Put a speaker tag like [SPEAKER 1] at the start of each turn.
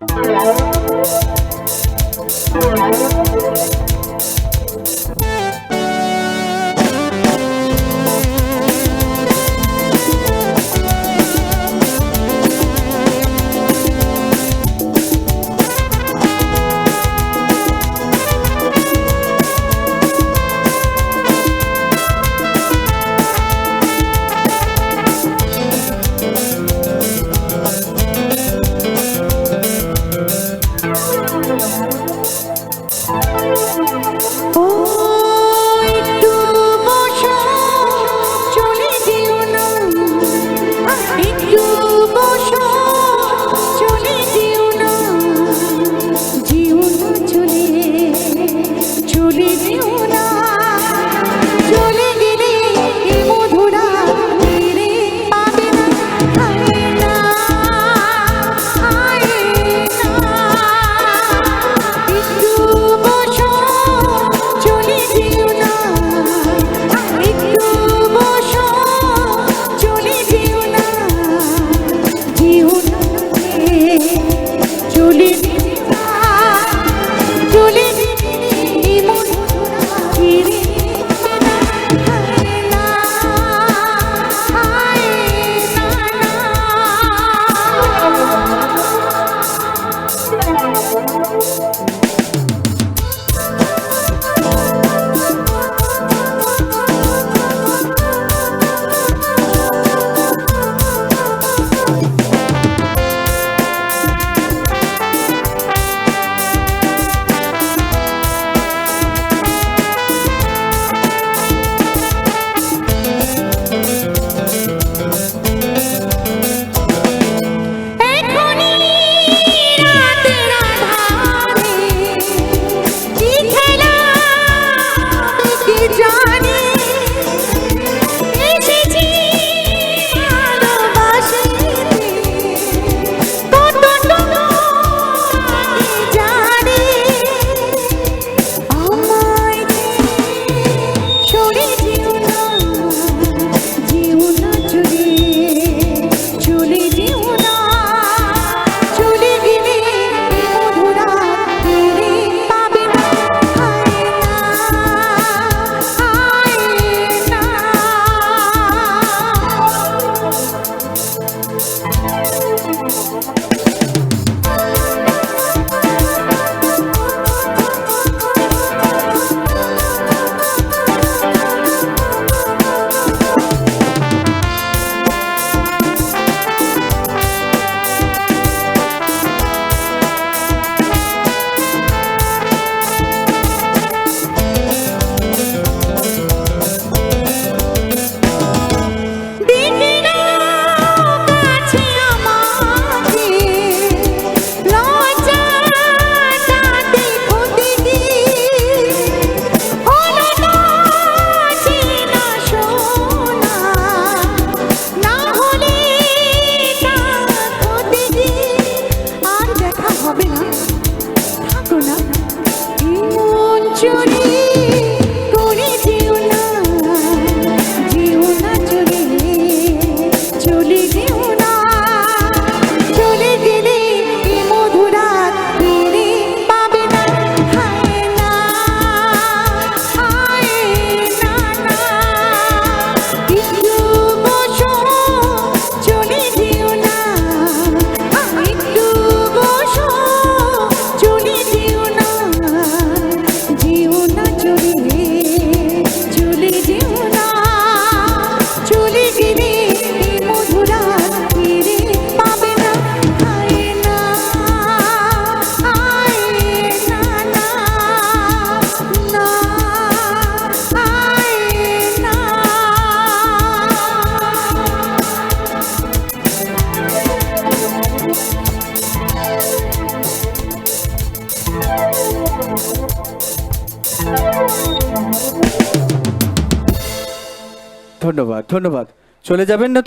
[SPEAKER 1] Thank. হবে না থাকো না। মন চুরি
[SPEAKER 2] ধন্যবাদ ধন্যবাদ। চলে যাবেন না তো?